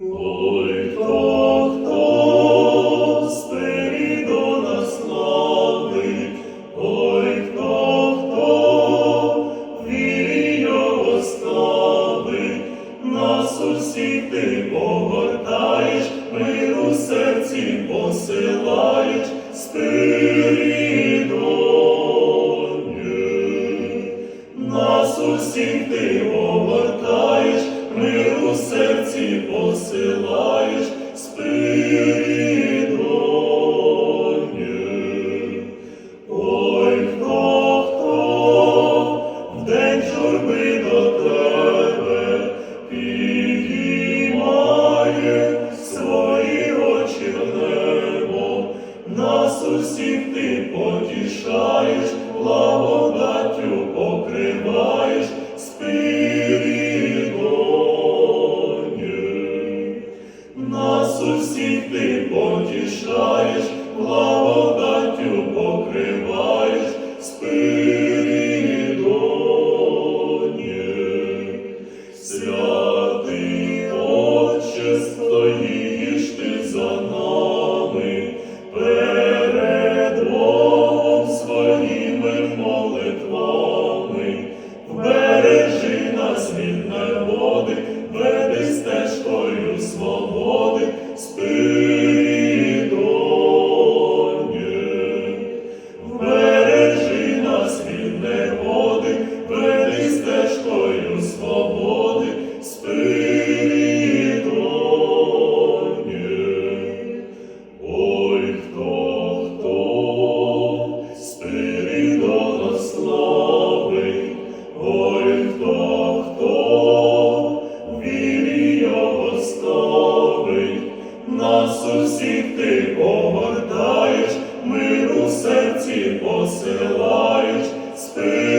Ой, хто, хто Спиридона славить, ой, хто, хто вірі його ставить, нас усіх ти погортаєш, мир у серці посилаєш, Спиридоне. Нас усіх ти нас усіх ти потішаєш, благодаттю покриваєш, Спиридоне. Нас усіх ти потішаєш, благодаттю нас усіх ти повертаєш, миру серці посилаєш, Спиридоне.